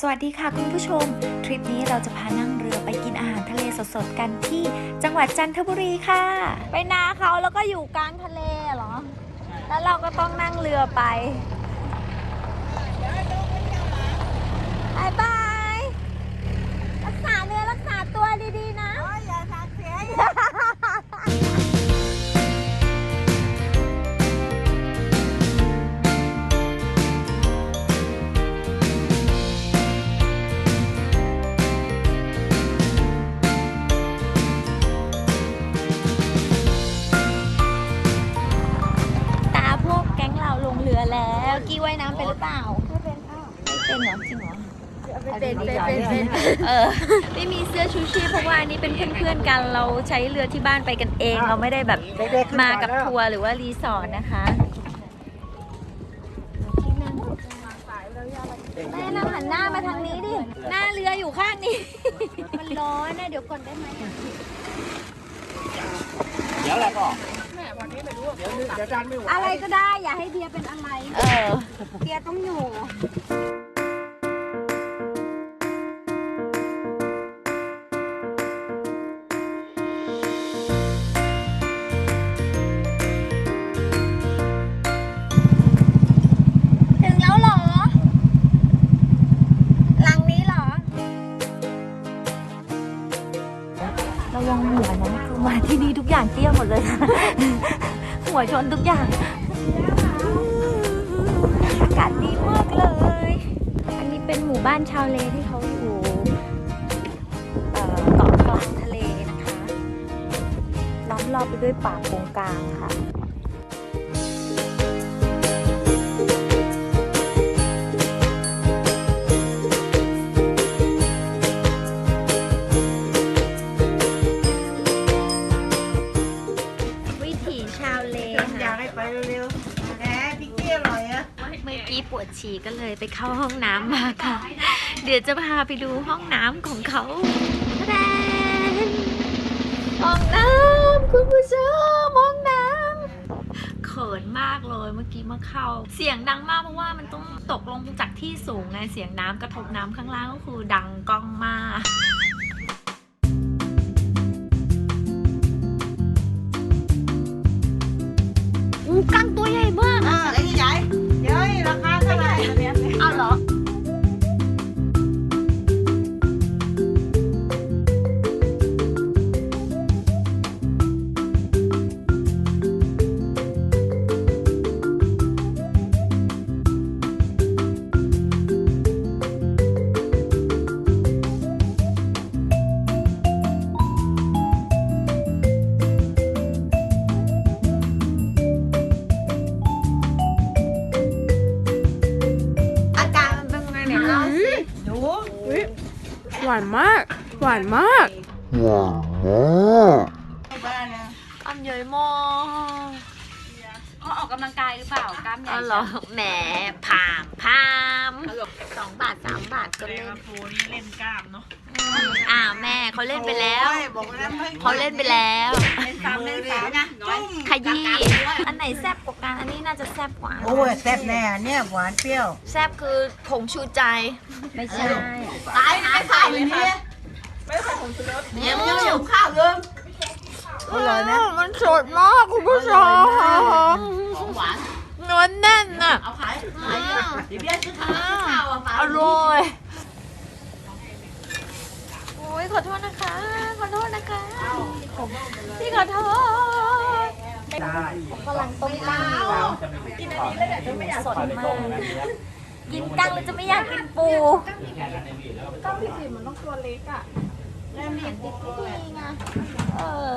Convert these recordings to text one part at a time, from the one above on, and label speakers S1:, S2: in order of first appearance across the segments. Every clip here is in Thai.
S1: สวัสดีค่ะคุณผู้ชม ทริปนี้เราจะพานั่งเรือไปกินอาหารทะเลสดๆกันที่จังหวัดจันทบุรีค่ะ ไปนาเขาแล้วก็อยู่กลางทะเลเหรอ แล้วเราก็ต้องนั่งเรือไปบายบายรักษาเนื้อรักษาตัวดีๆนะ แล้วกี้ว่ายน้ำเป็นหรือเปล่า
S2: ไม่เป็นอ้าว
S1: ไม่เป็นเหรอจริงเหรอ
S2: เป็นเป็นเป็นเป็น
S1: เออไม่มีเสื้อชูชีพเพราะว่าอันนี้เป็นเพื่อนๆกันเราใช้เรือที่บ้านไปกันเอง เราไม่ได้แบบ
S2: เด็กๆขึ้น
S1: มากับ
S2: แล้ว
S1: ทัวร์หรือว่ารีสอร์ทนะคะแม่นั่งหันหน้ามาทางนี้ดิ หน้าเรืออยู่ข้างนี้ มันร้อนนะเดี๋ยวก่อนได้ไหม
S3: เดี๋ยวอะไรก็
S2: เดี๋ยวดันไม่ไหว
S4: อะไรก็ได้อย่าให้เบียร์เป็นอะไร
S1: เออ
S4: เบียร์ต้องอยู่
S1: กอย่างเตี้ยหมดเลย หัวชนทุกอย่าง อากาศดีมากเลย อันนี้เป็นหมู่บ้านชาวเลที่เขาอยู่เอ่อเกาะกลางทะเลนะคะ ล้อมรอบไปด้วยป่าโกงกลางค่ะ เล
S2: ยไปเข้า
S1: ห้องน้ำมาค่ะ เดี๋ยวจะพาไปดูห้องน้ำของเขาแดนห้องน้ำคุณผู้ชมห้องน้ำเขินมากเลยเมื่อกี้มาเข้า เสียงดังมากเพราะว่ามันต้องตกลงจากที่สูงไงเสียงน้ำกระทบน้ำข้างล่างก็คือดังก้องมาก ห
S2: วา
S1: น
S5: มาก หวานมาก
S2: บ้านนะ
S1: อันใหญ่มาก
S4: เขาออกกำลังกายหรือเปล่ากล้ามใหญ่
S1: อ๋อเหรอแหมพามพามสองบาทสามบาทก็เล่น
S2: โฟนเล่นกล้ามเนาะ
S1: อ่าแม่ เขาเล่นไปแล้ว
S2: โอ้ยบอกแล้วไม่
S1: เขาเล่นไปแล้ว
S2: เล่นสามเล่นสามนะจุ้ม
S1: ขยี้ อันไหนแซ่บกว่ากัน อันนี้น่าจะแซ่บกว่า
S2: โอ้ยแซ่บแน่เนี่ยหวานเปรี้ยว
S1: แซ่บคือผงชูใจ ไม่ใช่
S2: ตายไม่ใส่เลยเนี่ยไม่ใส่ผงชูรสเนี่ยมันยังอยู่ข้าวเดิมอร่อยนะ
S1: มันสดมากคุณผู้ชม
S2: ของหวาน
S1: เนื้อแน่นอะ
S2: เอาขายขายเดี๋ยวเบี้ยซื้อข้าวอะ
S1: อร่อยโอ้ ยขอโทษนะคะ ขอโทษนะคะ พี่ขอโทษ
S2: ได้
S1: กำลังต้มกั้งอยู่กินอันนี้แล้วเดี๋ยวไม่อยากสดมากกินกั้งแล้วจะไม่อยากกินปู
S4: กล้ามผิดผิดมันต้องตัวเล็กอะ
S1: แล้วเหนียงติดที่ไงเออ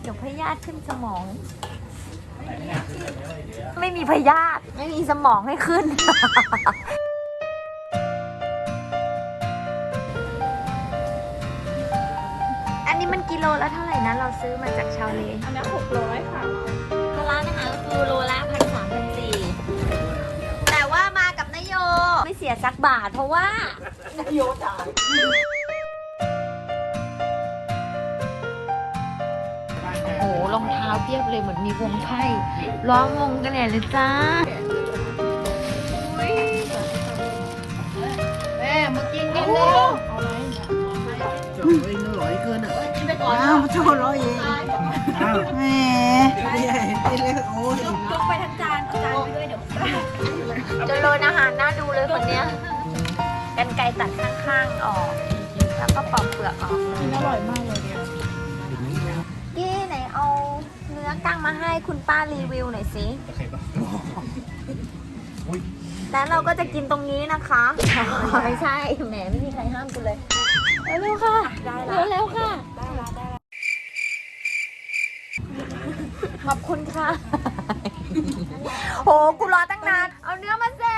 S1: เดี๋ยวพยาธิขึ้นสมอง ไม่มีพยาธิไม่มีสมองให้ขึ้น โลละเท่าไหร่นะเราซื้อมาจากชาวเล
S4: อันนี้หกร้อยค่ะ
S1: ร้านอาหารก็คือโลละพันสามพันสี่แต่ว่ามากับนายโย ไม่เสียสักบาทเพราะว่า
S2: โยจ่าย
S1: โอ้โหรองเท้าเพียบเลยเหมือนมีวงไพ่ร้องวงกันเนี่ยเลยจ้า
S2: อ้าวมาโชว์ร้อยเองแหมนี่เลยโอ้ย
S4: ยกไปทั้งจานเอาจานไปด้วยเดี๋ยว
S1: จะโรยอาหารน่าดูเลยคนเนี้ยกันไกรตัดข้างๆออก แล้วก็ปอกเปลือกออกเลย
S4: อร่อยมากเลยเนี่ย
S1: กี้ไหนเอาเนื้อกั้งมาให้คุณป้ารีวิวหน่อยสิ แล้วเราก็จะกินตรงนี้นะคะ ไม่ใช่ แหมไม่มีใครห้ามกูเลย เร็วๆค่ะเร็วๆค่ะขอบคุณค่ะ โห กูรอตั้งนาน เอาเนื้อมาเซ่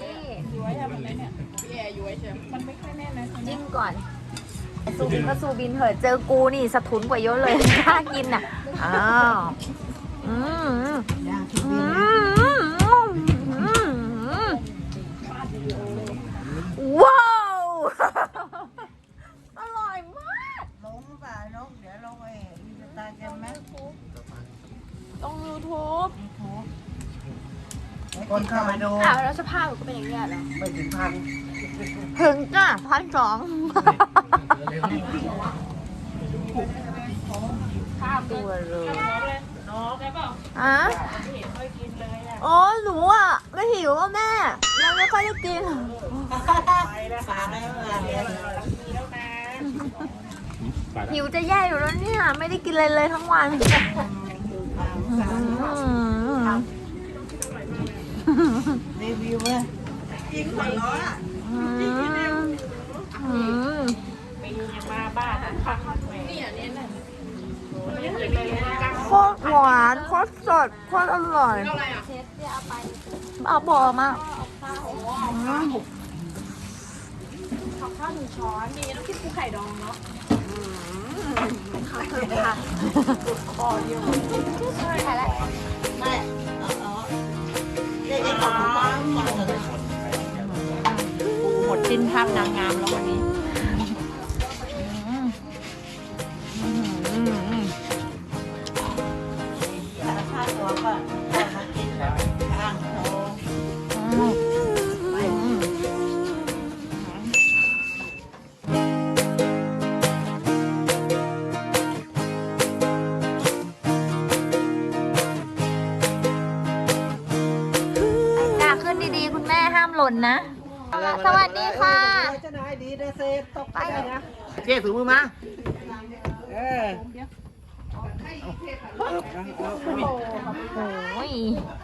S1: นี่
S4: ย้วยทำอะไรเนี่ยพี่แอร์ย้วยใช่ไหมมันไม่ค่อยแน่นนะ
S1: จิ้มก่อนซูบินก็ซูบินเถอะเจอกูนี่สะทุนกว่าเยอะเลยกล้ากินอะ อ้าว อืม
S2: ย่างทุ
S1: อื
S2: เรียน
S1: ม
S4: YouTube
S2: คนเข้าไปดู
S4: อ้าวแล้วสภาพมันก็เป็นอย่างเงี้ยเหรอ
S2: ไม่ถึงพัน
S1: ถึงจ้ะพันสอง
S4: ข้าม
S1: ตัวเลย
S4: น้องได้เปล่า
S1: อะ
S4: เห็นค่อยกินเลยอะ
S1: อ๋อหนูอะไม่หิวอะแม่ยังไม่ค่อยได้กิน
S2: ฝากให้มาเรียน
S1: หิวจะแย่อยู่แล้วเนี่ย ไม่ได้กินอะไรเลยทั้งวันอืม
S2: รีวิวเลยยิงหัวเราะอะ
S1: อืมอืม
S4: ปียังมาบ้านพักนี่อันนี้น่ะไม่ได้กินเลย
S1: โคตรหวานโคตรสดโคตรอร่อย
S4: อะไรอะ
S1: เอาบอมา
S4: ข้าวหนึ่งช้อนนี่ต้องกินปูไข่ดองเนาะ หมดสิ้นภาพนางงามแล้ววันนี้
S2: สารภาพตัวก็มากิ
S1: ดีๆ คุณแม่ห้ามหล่นนะ สวัสดีค่ะ
S2: จะนายดีนะเซตกไปนะ
S3: เจ๊ถือมือมา
S2: เออ
S1: โอ้ย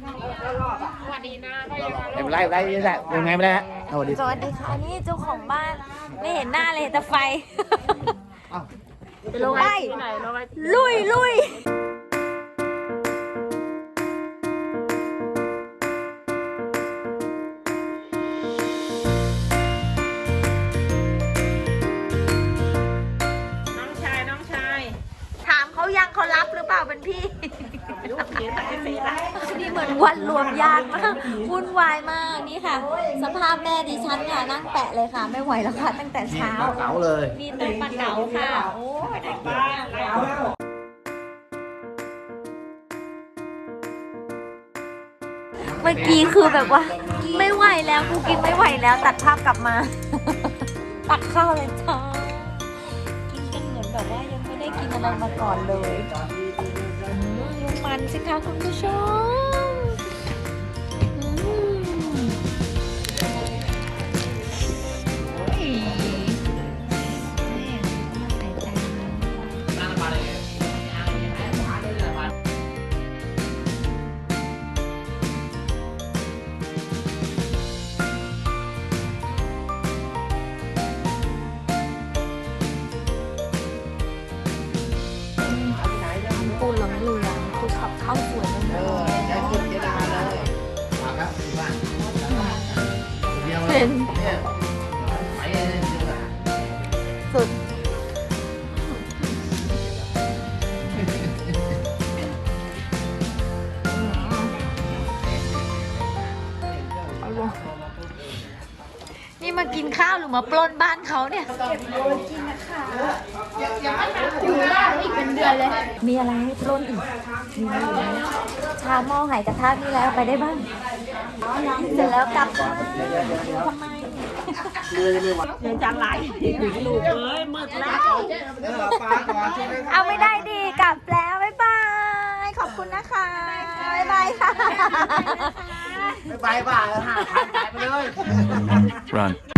S3: ไม่เป็นไรไม่เป็นไรนี่แหละยังไงไม่ได้ฮะเอาดี
S1: สวัสดีค่ะนี่เจ้าของบ้าน ไม่เห็นหน้าเลยแต่ไฟ
S3: เอา
S1: ไปลุยลุยน้ามเขายังเขารับหรือเปล่าเป็นพี่นี่เหมือนวันรวมญาติมากวุ่นวายมากนี่ค่ะ สภาพแม่ดิฉันค่ะนั่งแปะเลยค่ะ ไม่ไหวแล้วค่ะ ตั้งแต่เช้า
S3: เก๋าเลย
S1: มีแต่ปลาเก๋าค่ะโอ้ยได้กินมากเลยเมื่อกี้คือแบบว่า ไม่ไหวแล้วกูกินไม่ไหวแล้วตัดภาพกลับมา ตักข้าวเลยจ้า อะไรมาก่อนเลยอืมดูมันสิคะคุณผู้ชม สุดอร่อยนี่มากินข้าวหรือมาปล้นบ้านเขาเนี่ยมีอะไรให้ปล้นอีกมีอะไรอีกไหมชาหม้อไหกระทะมีอะไรเอาไปได้บ้าง เสร็จแล้วกลับบ้านทำไม
S3: เลยไม่ไหว
S4: ยังจะไหลลูกเอ้ยมืดแล้ว
S3: เออปลาก่อนช่วยด้วย
S1: เอาไม่ได้ดีกลับแล้วบ๊ายบาย ขอบคุณนะคะบ๊ายบายค่ะ
S3: ไม่ไปบ้าห้าพันไปเลย
S6: Run.